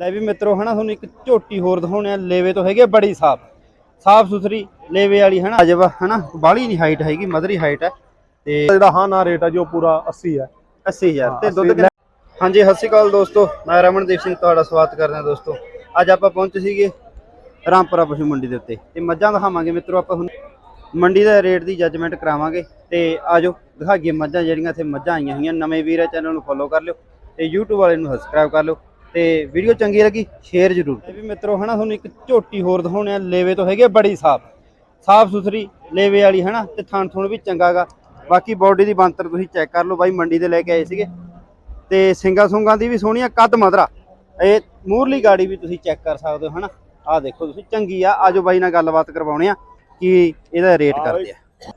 ਲੈ ਵੀ ਮਿੱਤਰੋ ਹਨਾ ਤੁਹਾਨੂੰ ਇੱਕ ਝੋਟੀ ਹੋਰ ਦਿਖਾਉਣੇ ਆ। ਲੇਵੇ ਤੋਂ ਹੈਗੇ ਬੜੀ ਸਾਫ਼। ਸਾਫ਼ ਸੁਥਰੀ ਲੇਵੇ ਵਾਲੀ ਹਨਾ ਅਜਬ ਹਨਾ ਬਾਲੀ ਨਹੀਂ ਹਾਈਟ ਹੈਗੀ ਮਦਰੀ ਹਾਈਟ ਹੈ। ਤੇ ਜਿਹੜਾ ਹਾਂ ਨਾ ਰੇਟ ਹੈ ਜੋ ਪੂਰਾ 80 ਹੈ। 80000 ਤੇ ਦੁੱਧ 80 ਕਿੰਨਾ? ਹਾਂਜੀ ਸਤਿ ਸ਼੍ਰੀ ਅਕਾਲ ਦੋਸਤੋ ਮੈਂ ਰਮਨਦੀਪ ਸਿੰਘ ਤੁਹਾਡਾ ਸਵਾਗਤ ਕਰਦਾ ਦੋਸਤੋ। ਅੱਜ ਆਪਾਂ ਪਹੁੰਚੇ ਸੀਗੇ ਰਾਮਪੁਰਾ ਪਸ਼ੂ ਮੰਡੀ ਦੇ ਉੱਤੇ। ਤੇ ਮੱਝਾਂ ਦਿਖਾਵਾਂਗੇ ਮਿੱਤਰੋ ਆਪਾਂ ਹੁਣ। ਮੰਡੀ ਦਾ ਰੇਟ ਦੀ ਜੱਜਮੈਂਟ ਕਰਾਵਾਂਗੇ। ਤੇ ਆਜੋ ਦਿਖਾਈਏ ਮੱਝਾਂ ਜਿਹੜੀਆਂ ਇੱਥੇ ਮੱਝਾਂ ਆਈਆਂ ਹੋਈਆਂ। ਨਵੇਂ ਵੀਰ ਚੈਨਲ ਨੂੰ ਫੋਲੋ ਕਰ ਲਿਓ। ਤੇ YouTube ਵਾਲੇ ਨੂੰ ਸਬਸਕ੍ਰਾਈਬ ਕਰ ਲਿਓ। ਤੇ ਵੀਡੀਓ ਚੰਗੀ ਲੱਗੀ ਸ਼ੇਅਰ ਜ਼ਰੂਰ ਇਹ ਵੀ ਮਿੱਤਰੋ ਹਨਾ ਤੁਹਾਨੂੰ ਇੱਕ ਝੋਟੀ ਹੋਰ ਦਿਖਾਉਣੇ ਆ। ਲੇਵੇ ਤੋਂ ਹੈਗੇ ਬੜੀ ਸਾਫ਼। ਸਾਫ਼ ਸੁਥਰੀ ਲੇਵੇ ਵਾਲੀ ਹਨਾ ਤੇ ਥਣ ਥੁਣ ਵੀ ਚੰਗਾਗਾ ਬਾਕੀ ਬਾਡੀ ਦੀ ਬੰਤਰ ਤੁਸੀਂ ਚੈੱਕ ਕਰ ਲਓ ਬਾਈ ਮੰਡੀ ਦੇ ਲੈ ਕੇ ਆਏ ਸੀਗੇ। ਤੇ ਸਿੰਗਾ ਸੁੰਗਾਂ ਦੀ ਵੀ ਸੋਹਣੀ ਆ ਕੱਦ ਮਦਰਾ ਇਹ ਮੂਰਲੀ ਗਾੜੀ ਵੀ ਤੁਸੀਂ ਚੈੱਕ ਕਰ ਸਕਦੇ ਹੋ ਹਨਾ। ਆਹ ਦੇਖੋ ਤੁਸੀਂ ਚੰਗੀ ਆ। ਆਜੋ ਬਾਈ ਨਾਲ ਗੱਲਬਾਤ ਕਰਵਾਉਣੇ ਆ ਕੀ ਇਹਦਾ ਰੇਟ ਕਰਦੇ ਆ।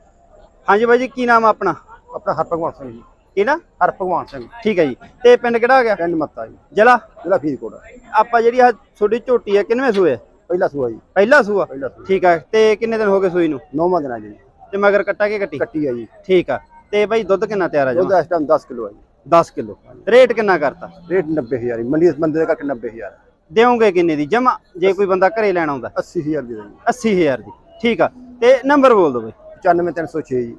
ਹਾਂਜੀ ਬਾਈ ਜੀ ਕੀ ਨਾਮ ਆ ਆਪਣਾ? ਆਪਣਾ ਹਰਭਗਵਾਨ ਸਿੰਘ ਜੀ। ਕਿਹੜਾ ਹਰਭਗਵਾਨ ਸਿੰਘ। ਠੀਕ ਹੈ ਜੀ। ਤੇ ਪਿੰਡ ਕਿਹੜਾ ਹੋ ਗਿਆ? ਪਿੰਡ ਮੱਤਾ ਜੀ। ਜ਼ਿਲ੍ਹਾ? ਜ਼ਿਲ੍ਹਾ ਫਰੀਦਕੋਟ। ਆਪਾਂ ਜਿਹੜੀ ਆ ਤੁਹਾਡੀ ਝੋਟੀ ਆ ਕਿੰਨਵੇਂ ਸੂਏ? ਆ? ਪਹਿਲਾ ਸੂਆ ਜੀ। ਪਹਿਲਾ ਸੂਆ? ਪਹਿਲਾ ਸੂਆ। ਠੀਕ ਆ ਤੇ ਕਿੰਨੇ ਦਿਨ ਹੋ ਗਏ ਸੂਈ ਨੂੰ? ਨੌਵਾਂ ਦਿਨ ਹੈ ਜੀ। ਤੇ ਮਗਰ ਕੱਟਾ ਕੇ ਕੱਟੀ? ਕੱਟੀ ਹੈ ਜੀ। ਠੀਕ ਆ। ਤੇ ਬਾਈ ਦੁੱਧ ਕਿੰਨਾ ਤਿਆਰ ਆ ਦੁੱਧ ਜਾਣਾ ਇਸ ਟਾਈਮ 10 ਕਿਲੋ ਹੈ ਜੀ। 10 ਕਿਲੋ। ਰੇਟ ਕਿੰਨਾ ਕਰਤਾ? ਰੇਟ 90000 ਜੀ। ਮੰਡੀ ਦੇ ਬੰਦੇ ਦੇ ਕਰਕੇ 90000 ਦਿਓਗੇ ਕਿੰਨੇ ਦੀ? ਜਮਾ? ਜੇ ਕੋਈ ਬੰਦਾ ਘਰੇ ਲੈਣ ਆਉਂਦਾ। 80000 ਦੀ ਹੈ 80000 ਦੀ। ਠੀਕ ਆ। ਤੇ ਨੰਬਰ ਬੋਲ ਦਿਓ ਬਈ। 94306 ਜੀ।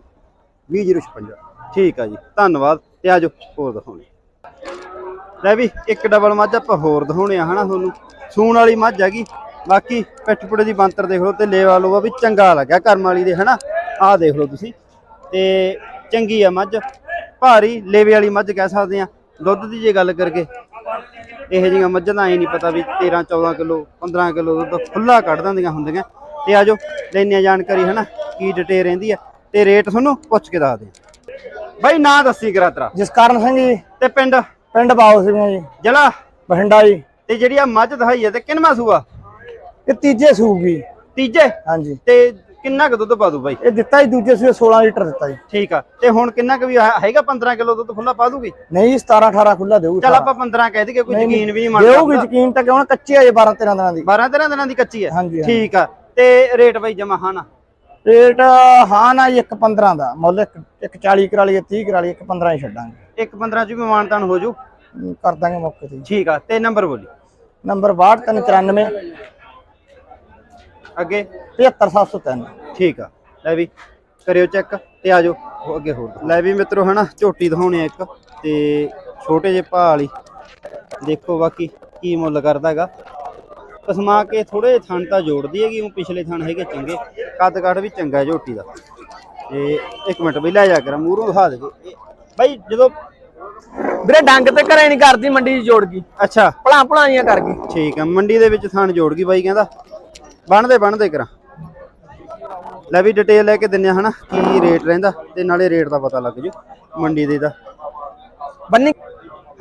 20056 ਠੀਕ ਆ ਜੀ, ਧੰਨਵਾਦ ਤੇ ਆਜੋ ਹੋਰ ਦਿਖਾਉਣੇ ਲੈ ਵੀ, ਇੱਕ ਡਬਲ ਮੱਝ ਆਪਾਂ ਹੋਰ ਦਿਖਾਉਣੇ ਆ ਹਨਾ ਤੁਹਾਨੂੰ। ਸੂਣ ਵਾਲੀ ਮੱਝ ਹੈਗੀ, ਬਾਕੀ ਪਿੱਠ ਪੁੜੇ ਦੀ ਬੰਤਰ ਦੇਖ ਲਓ ਤੇ ਲੇਵਾ ਲੋਵਾ ਵੀ ਚੰਗਾ ਲੱਗਿਆ ਕਰਮ ਵਾਲੀ ਦੇ ਹਨਾ। ਆਹ ਦੇਖ ਲਓ ਤੁਸੀਂ, ਤੇ ਚੰਗੀ ਆ ਮੱਝ, ਭਾਰੀ ਲੇਵੇ ਵਾਲੀ ਮੱਝ ਕਹਿ ਸਕਦੇ ਆ ਦੁੱਧ ਦੀ ਜੇ ਗੱਲ ਕਰਕੇ, ਇਹੋ ਜਿਹੀਆਂ ਮੱਝਾਂ ਦਾ ਐ ਨਹੀਂ ਪਤਾ ਵੀ 13 14 ਕਿਲੋ 15 ਕਿਲੋ ਦੁੱਧ ਖੁੱਲਾ ਕੱਢ ਦਿੰਦੀਆਂ ਹੁੰਦੀਆਂ। ਤੇ ਆਜੋ ਲੈਣੇ ਆ ਜਾਣਕਾਰੀ ਹਨਾ, ਕੀ ਡਿਟੇਲ ਰਹਿੰਦੀ ਆ। ਤੇ ਰੇਟ ਤੁਹਾਨੂੰ ਪੁੱਛ ਕੇ ਦੱਸ ਦੇ ਬਾਈ ਨਾਂ ਦੱਸੀ ਕਰਾ ਤੇਰਾ। ਜਸਕਰਨ ਸਿੰਘ ਜੀ। ਤੇ ਪਿੰਡ? ਪਿੰਡ ਬਾਉ ਸਿੰਘ ਜੀ। ਜ਼ਿਲ੍ਹਾ? ਬਠਿੰਡਾ ਜੀ। ਤੇ ਜਿਹੜੀ ਆ ਮੱਝ ਦਿਖਾਈ ਆ ਤੇ ਕਿੰਨਵਾਂ ਸੂਆ? ਇਹ ਤੀਜੇ ਸੂਗੀ ਤੀਜੇ? ਹਾਂਜੀ। ਤੇ ਕਿੰਨਾ ਕੁ ਦੁੱਧ ਪਾ ਦੂ ਬਾਈ? ਇਹ ਦਿੱਤਾ ਜੀ ਦੂਜੇ ਸੂਏ 16 ਲੀਟਰ ਦਿੱਤਾ ਜੀ। ਠੀਕ ਆ। ਤੇ ਹੁਣ ਕਿੰਨਾ ਕੁ ਵੀ ਹੈ- ਹੈਗਾ 15 ਕਿਲੋ ਦੁੱਧ ਖੁੱਲਾ ਪਾ ਦੂਗੀ? ਨਹੀਂ ਜੀ 17 18 ਖੁੱਲਾ ਦੇਊ ਚੱਲ ਆਪਾਂ 15 ਕਹਿ ਦਈਏ ਕੋਈ ਯਕੀਨ ਵੀ ਨਹੀਂ ਦੇਊਗੀ ਮੰਨਦਾ ਯਕੀਨ ਤਾਂ ਕਿਉਂ ਕੱਚੀ ਹੈ ਜੀ 12 13 ਦਿਨਾਂ ਦੀ। 12 13 ਦਿਨਾਂ ਦੀ ਕੱਚੀ ਹੈ ਹਾਂਜੀ ਹਾਂਜੀ। ਠੀਕ ਆ। ਤੇ ਰੇਟ ਬਾਈ ਜਮਾ ਹਾਂ ਨਾ ਰੇਟ ਹਾਂ ਨਾ ਜੀ ਇੱਕ 15 ਦਾ। ਮੁੱਲ ਇੱਕ ਇੱਕ 40 ਕਰਾ ਲਈ 30 ਕਰਾ ਲਈ ਇੱਕ 15 ਹੀ ਛੱਡਾਂਗੇ। ਇੱਕ 15 ਚ ਵੀ ਮਾਨਤਾਨ ਹੋ ਜੂ? ਕਰ ਦਾਂਗੇ ਮੌਕੇ ਤੇ। ਠੀਕ ਆ ਤੇ ਨੰਬਰ ਬੋਲੀ। ਨੰਬਰ 6293 ਅੱਗੇ? 73703 ਠੀਕ ਆ ਲੈ ਵੀ ਕਰਿਓ ਚੈੱਕ ਤੇ ਆਜੋ ਅੱਗੇ ਹੋਰ। ਲੈ ਵੀ ਮਿੱਤਰੋ ਹਨਾ ਝੋਟੀ ਦਿਖਾਉਣੇ ਇੱਕ ਤੇ ਛੋਟੇ ਜਿਹੇ ਭਾਅ ਵਾਲੀ। ਦੇਖੋ ਬਾਕੀ ਕੀ ਮੁੱਲ ਕਰਦਾ ਹੈਗਾ। ਕਸਮਾ ਕੇ ਥੋੜੇ ਥਣ ਤਾਂ ਜੋੜਦੀ ਹੈਗੀ ਉਹ ਪਿਛਲੇ ਥਣ ਹੈਗੇ ਚੰਗੇ। ਕੱਦ ਕੱਦ ਵੀ ਚੰਗਾ ਝੋਟੀ ਦਾ। ਤੇ ਇੱਕ ਮਿੰਟ ਬਈ ਲੈ ਜਾ ਕਰ ਮੂਹਰੋਂ ਦਿਖਾ ਦੇ ਬਾਈ ਜਦੋਂ ਵੀਰੇ ਡੰਗ ਤੇ ਘਰੇ ਨਹੀਂ ਕਰਦੀ ਮੰਡੀ ਜੋੜ ਗਈ। ਅੱਛਾ। ਭਲਾ ਭਲਾਈਆਂ ਕਰ ਗਈ। ਠੀਕ ਆ ਮੰਡੀ ਦੇ ਵਿੱਚ ਥਣ ਜੋੜ ਗਈ ਬਾਈ ਕਹਿੰਦਾ। ਬਣਦੇ ਬਣਦੇ ਕਰਾਂ। ਲੈ ਵੀ ਡਿਟੇਲ ਲੈ ਕੇ ਦਿੰਨੇ ਹਨਾ ਕੀ ਰੇਟ ਰਹਿੰਦਾ ਤੇ ਨਾਲੇ ਰੇਟ ਦਾ ਪਤਾ ਲੱਗ ਜੂ ਮੰਡੀ ਦੇ ਦਾ। ਬੰਨੀ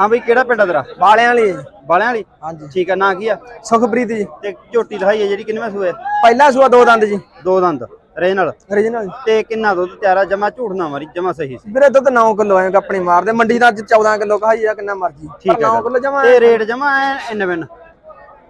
ਹਾਂ ਬਈ ਕਿਹੜਾ ਪਿੰਡ ਆ ਤੇਰਾ? ਵਾਲਿਆਂ ਵਾਲੀ ਬਾਲਿਆਂ ਵਾਲੀ? ਹਾਂਜੀ। ਠੀਕ ਆ ਨਾਂ ਕੀ ਆ? ਸੁਖਪ੍ਰੀਤ ਜੀ। ਤੇ ਝੋਟੀ ਦਿਖਾਈ ਆ ਜਿਹੜੀ ਕਿੰਨਵੇਂ ਸੂਏ? ਪਹਿਲਾ ਸੂਆ ਦੋ ਦੰਦ ਜੀ। ਦੋ ਦੰਦ ਰੇ ਨਾਲ origignal ਜੀ। ਤੇ ਕਿੰਨਾ ਦੁੱਧ ਤਿਆਰਾ ਜਮਾ ਝੂਠ ਨਾ ਮਾਰੀ ਜਮਾ ਸਹੀ ਸੀ। ਵੀਰੇ ਦੁੱਧ 9 ਕਿਲੋ ਐ ਆਪਣੀ ਮਾਰਦੇ ਮੰਡੀ ਦਾ ਅੱਜ 14 ਕਿਲੋ ਕਹਾਈ ਆ ਕਿੰਨਾ ਮਰਜ਼ੀ। ਠੀਕ ਹੈ 9 ਕਿਲੋ ਜਮਾ ਤੇ ਰੇਟ ਜਮਾ ਐਨ ਬਿਨ?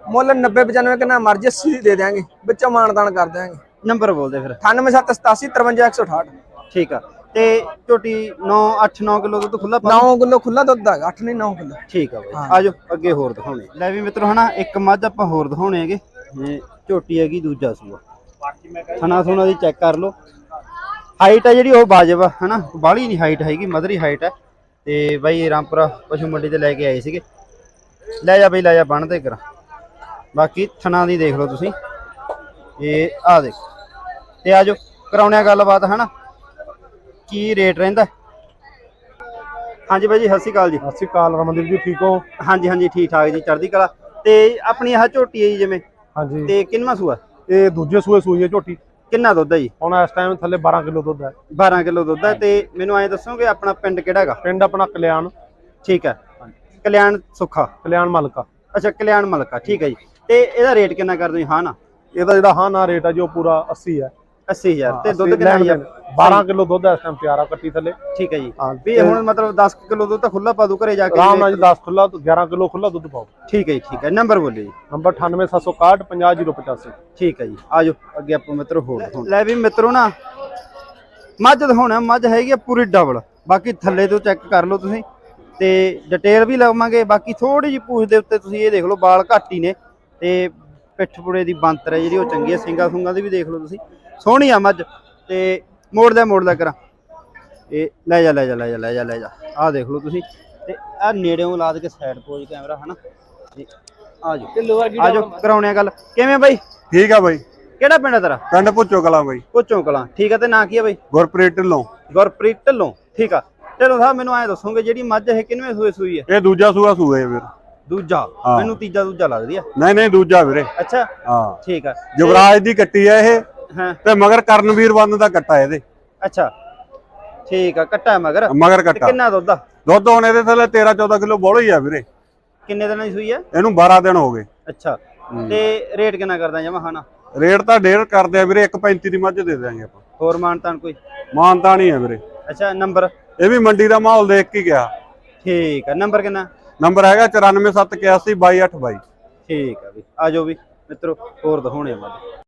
ਮੁੱਲ 90 95 ਕਿੰਨਾ ਮਰਜ਼ੀ 80 ਦੀ ਦਿਆਂਗੇ। ਵਿੱਚੋਂ ਮਾਨਦਾਨ ਕਰ ਦਿਆਂਗੇ। ਨੰਬਰ ਬੋਲ ਦੇ ਫਿਰ 98787 53168 ਠੀਕ ਆ। ਤੇ ਝੋਟੀ 9 8 9 ਕਿਲੋ ਦੁੱਧ ਖੁੱਲਾ ਪਾ 9 ਕਿਲੋ ਖੁੱਲਾ ਦੁੱਧ ਹੈਗਾ 8 ਨਹੀਂ 9 ਕਿਲੋ। ਠੀਕ ਆ ਬਾਈ। ਆਜੋ ਅੱਗੇ ਹੋਰ ਦਿਖਾਉਣੇ। ਲੈ ਵੀ ਮਿੱਤਰੋ ਹਨਾ ਇੱਕ ਮੱਝ ਆਪਾਂ ਹੋਰ ਦਿਖਾਉਣੇ ਹੈਗੇ। ਝੋਟੀ ਹੈਗੀ ਦੂਜਾ ਸੂਆ। ਥਣਾ ਥੁਣਾ ਦੀ ਚੈੱਕ ਕਰ ਲਓ। ਹਾਈਟ ਹੈ ਜਿਹੜੀ ਉਹ ਬਾਜਬ ਆ ਹਨਾ। ਬਾਹਲੀ ਨਹੀਂ ਹਾਈਟ ਹੈਗੀ ਮਦਰੀ ਹਾਈਟ ਹੈ ਤੇ ਬਾਈ ਰਾਮਪੁਰਾ ਪਸ਼ੂ ਮੰਡੀ ਤੇ ਲੈ ਕੇ ਆਏ ਸੀਗੇ। ਲੈ ਜਾ ਬਈ ਲੈ ਜਾ ਬਣਦੇ ਕਰਾਂ। ਬਾਕੀ ਥਣਾ ਦੀ ਦੇਖ ਲਓ ਤੁਸੀਂ। ਇਹ ਆ ਦੇਖੋ। ਤੇ ਆਜੋ ਕਰਾਉਣੇ ਆ ਗੱਲਬਾਤ ਹਨਾ। ਕੀ ਰੇਟ ਰਹਿੰਦਾ? ਹਾਂਜੀ ਬਾਈ ਜੀ ਸਤਿ ਸ਼੍ਰੀ ਅਕਾਲ ਜੀ। ਸਤਿ ਸ਼੍ਰੀ ਅਕਾਲ ਰਮਨਦੀਪ ਜੀ ਠੀਕ ਹੋ? ਹਾਂਜੀ ਹਾਂਜੀ ਠੀਕ ਠਾਕ ਜੀ ਚੜ੍ਹਦੀ ਕਲਾ। ਤੇ ਆਪਣੀ ਆਹ ਝੋਟੀ ਹੈ ਜੀ ਜਿਵੇਂ? ਹਾਂਜੀ। ਤੇ ਕਿੰਨਾ ਸੂਆ? ਇਹ ਦੂਜੇ ਸੂਏ ਸੂਈ ਹੈ ਝੋਟੀ। ਕਿੰਨਾ ਦੁੱਧ ਹੈ ਜੀ? ਹੁਣ ਇਸ ਟਾਈਮ ਥੱਲੇ 12 ਕਿਲੋ ਦੁੱਧ ਹੈ। 12 ਕਿਲੋ ਦੁੱਧ ਹੈ ਤੇ ਮੈਨੂੰ ਐਂ ਦੱਸੋਗੇ ਆਪਣਾ ਪਿੰਡ ਕਿਹੜਾ ਹੈਗਾ? ਪਿੰਡ ਆਪਣਾ ਕਲਿਆਣ। ਠੀਕ ਹੈ। ਕਲਿਆਣ ਸੁੱਖਾ। ਕਲਿਆਣ ਮਲਕਾ। ਅੱਛਾ ਕਲਿਆਣ ਮਲਕਾ ਠੀਕ ਹੈ ਜੀ। ਤੇ ਇਹਦਾ ਰੇਟ ਕਿੰਨਾ ਕਰਦੇ ਹੋ ਹਾਂ ਨਾ? ਇਹਦਾ ਜਿਹੜਾ ਹਾਂ ਨਾ ਰੇਟ ਹੈ ਜੋ ਪੂਰਾ 80 ਹੈ। 80000 ਤੇ ਦੁੱਧ 80 ਕਿੰਨਾ ਲੈਣ ਜੀ ਦੇਣ। 12 ਕਿਲੋ ਦੁੱਧ ਇਸ ਟਾਈਮ ਤਿਆਰ ਆ ਕੱਟੀ ਥੱਲੇ। ਠੀਕ ਹੈ ਜੀ। ਵੀ ਹੁਣ ਮਤਲਬ 10 ਕਿਲੋ ਦੁੱਧ ਤਾਂ ਖੁੱਲਾ ਪਾ ਦੂ ਘਰੇ ਜਾ ਕੇ ਆਰਾਮ ਨਾਲ ਜੀ 10 ਖੁੱਲਾ 11 ਕਿਲੋ ਖੁੱਲਾ ਦੁੱਧ ਪਾਓ। ਠੀਕ ਹੈ ਜੀ ਠੀਕ ਹੈ। ਨੰਬਰ ਬੋਲਿਓ ਜੀ। ਨੰਬਰ 98761 50085 ਠੀਕ ਹੈ ਜੀ। ਆਜੋ ਅੱਗੇ ਆਪਾਂ ਮਿੱਤਰੋ ਹੋਰ। ਲੈ ਵੀ ਮਿੱਤਰੋ ਨਾ ਮੱਝ ਦਿਖਾਉਣਾ ਮੱਝ ਹੈਗੀ ਪੂਰੀ ਡਬਲ। ਬਾਕੀ ਥੱਲੇ ਤੋਂ ਚੈੱਕ ਕਰ ਲਓ ਤੁਸੀਂ ਤੇ ਡਿਟੇਲ ਵੀ ਲਵਾਂਗੇ। ਬਾਕੀ ਥੋੜੀ ਜਿਹੀ ਪੂਛ ਦੇ ਉੱਤੇ ਤੁਸੀਂ ਇਹ ਦੇਖ ਲਓ ਵਾਲ ਘੱਟ ਹੀ ਨੇ। ਤੇ ਪਿੱਠ ਪੁੜੇ ਦੀ ਬੰਤਰ ਹੈ ਜਿਹੜੀ ਉਹ ਚੰਗੀ ਹੈ ਸਿੰਗਾ ਸੁੰਗਾ ਦੀ ਵੀ ਦੇਖ ਲਓ ਤੁਸੀਂ। ਸੋਹਣੀ ਆ ਮੱਝ ਤੇ ਮੋੜ ਲਿਆ ਮੋੜ ਲਿਆ ਕਰਾਂ। ਇਹ ਲੈ ਜਾ ਲੈ ਜਾ ਲੈ ਜਾ ਲੈ ਜਾ ਲੈ ਜਾ। ਆਹ ਦੇਖ ਲਓ ਤੁਸੀਂ। ਤੇ ਆ ਨੇੜਿਓਂ ਲਾ ਦੇ ਕੇ ਸਾਈਡ ਪੋਜ ਕੈਮਰਾ ਹਨਾ? ਤੇ ਆ ਜਾਓ। ਆ ਜਾਓ ਕਰਾਉਣੇ ਆ ਗੱਲ। ਕਿਵੇਂ ਬਾਈ? ਠੀਕ ਆ ਬਾਈ। ਕਿਹੜਾ ਪਿੰਡ ਹੈ ਤੇਰਾ? ਪਿੰਡ ਪੁੱਚੋ ਕਲਾਂ ਬਾਈ। ਕੋਚੋਂ ਕਲਾਂ। ਠੀਕ ਆ ਤੇ ਨਾਂ ਕੀ ਆ ਬਾਈ? ਗੁਰਪ੍ਰੀਤ ਢਿੱਲੋਂ। ਗੁਰਪ੍ਰੀਤ ਢਿੱਲੋਂ। ਠੀਕ ਆ। ਢਿੱਲੋਂ ਸਾਹਿਬ ਮੈਨੂੰ ਐ ਦੱਸੋਗੇ ਜਿਹੜੀ ਮੱਝ ਇਹ ਕਿੰਨਵੇਂ ਸੂਏ ਸੂਈ ਹੈ ਇਹ ਦੂਜਾ ਸੂਆ ਸੂਏ ਵੀਰ। ਦੂਜਾ? ਹਾਂ। ਮੈਨੂੰ ਤੀਜਾ ਦੂਜਾ ਲੱਗਦੀ ਆ। ਨਹੀਂ ਨਹੀਂ ਦੂਜਾ ਵੀਰੇ। ਅੱਛਾ। ਹਾਂ। ਠੀਕ ਆ। ਯੁਵਰਾਜ ਦੀ ਕੱਟੀ ਆ ਇਹ। ਹਾਂ। ਤੇ ਮਗਰ ਕਰਨਵੀਰ ਬੰਦ ਦਾ ਕੱਟਾ ਇਹਦੇ। ਅੱਛਾ। ਠੀਕ ਆ ਕੱਟਾ ਮਗਰ। ਮਗਰ ਕੱਟਾ। ਕਿੰਨਾ ਦੁੱਧ ਆ? ਦੁੱਧ ਹੁਣ ਇਹਦੇ ਥੱਲੇ 13 14 ਕਿਲੋ ਬੋਲੋ ਹੀ ਆ ਵੀਰੇ। ਕਿੰਨੇ ਦਿਨਾਂ ਦੀ ਸੂਈ ਹੈ ਇਹਨੂੰ 12 ਦਿਨ ਹੋ ਗਏ। ਅੱਛਾ। ਤੇ ਰੇਟ ਕਿੰਨਾ ਕਰਦਾ ਜਮਾ ਖਾਣਾ? ਰੇਟ ਤਾਂ ਡੇਢ ਕਰਦੇ ਆ ਵੀਰੇ 1.35 ਦੀ ਮੱਝ ਦੇ ਦਿਆਂਗੇ ਆਪਾਂ। ਹੋਰ ਮਾਨਤਾਨ ਕੋਈ? ਮਾਨਤਾ ਨਹੀਂ ਹੈ ਵੀਰੇ। ਅੱਛਾ ਨੰਬਰ? ਇਹ ਵੀ ਮੰਡੀ ਦਾ ਮਾਹੌਲ ਦੇਖ ਕੇ ਗਿਆ। ਠੀਕ ਆ ਨੰਬਰ ਕਿੰਨਾ? ਨੰਬਰ ਹੈਗਾ 94781 2282 ਠੀਕ ਆ ਵੀ ਆ ਜਾਓ ਵੀ ਮਿੱਤਰੋ ਹੋਰ ਦਿਖਾਉਣੇ ਆ ਮੱਝ